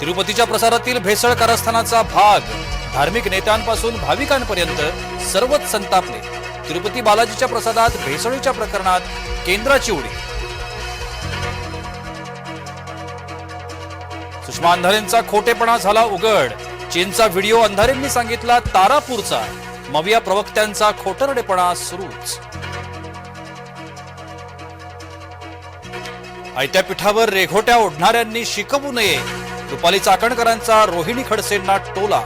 तिरुपतीच्या प्रसारातील भेसळ कारस्थानाचा भाग धार्मिक नेत्यांपासून भाविकांपर्यंत सर्वच संतापले. तिरुपती बालाजीच्या प्रसादात भेसळीच्या प्रकरणात केंद्राची उडी. सुषमा अंधारेंचा खोटेपणा झाला उघड. चीनचा व्हिडिओ अंधारेंनी सांगितला तारापूरचा. मविया प्रवक्त्यांचा खोटरडेपणा सुरूच. आयत्या पीठावर रेघोट्या ओढणाऱ्यांनी शिकवू नये. रुपाली चाकणकरांचा रोहिणी खडसेंना टोला.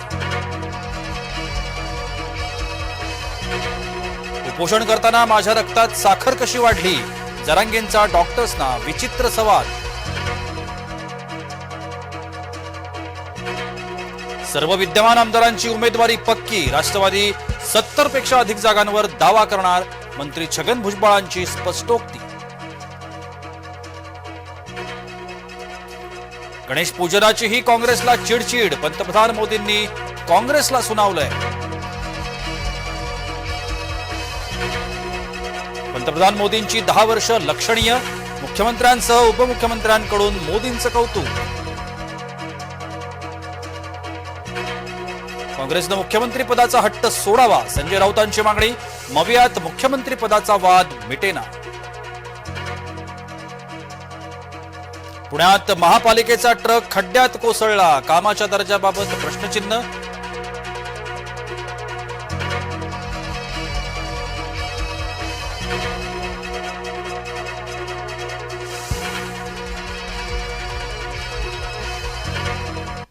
उपोषण करताना माझ्या रक्तात साखर कशी वाढली? जरांगेंचा डॉक्टर्सना विचित्र सवाल. सर्व विद्यमान आमदारांची उमेदवारी पक्की राष्ट्रवादी सत्तरपेक्षा अधिक जागांवर दावा करणार मंत्री छगन भुजबळांची स्पष्टोक्ती. गणेश पूजनाचीही काँग्रेसला चिडचिड. पंतप्रधान मोदींनी काँग्रेसला सुनावलंय. पंतप्रधान मोदींची दहा वर्ष लक्षणीय. मुख्यमंत्र्यांसह उपमुख्यमंत्र्यांकडून मोदींचं कौतुक. काँग्रेसनं मुख्यमंत्री पदाचा हट्ट सोडावा संजय राऊतांची मागणी. मवियात मुख्यमंत्री पदाचा वाद मिटेना. पुण्यात महापालिकेचा ट्रक खड्ड्यात कोसळला. कामाच्या दर्जाबाबत प्रश्नचिन्ह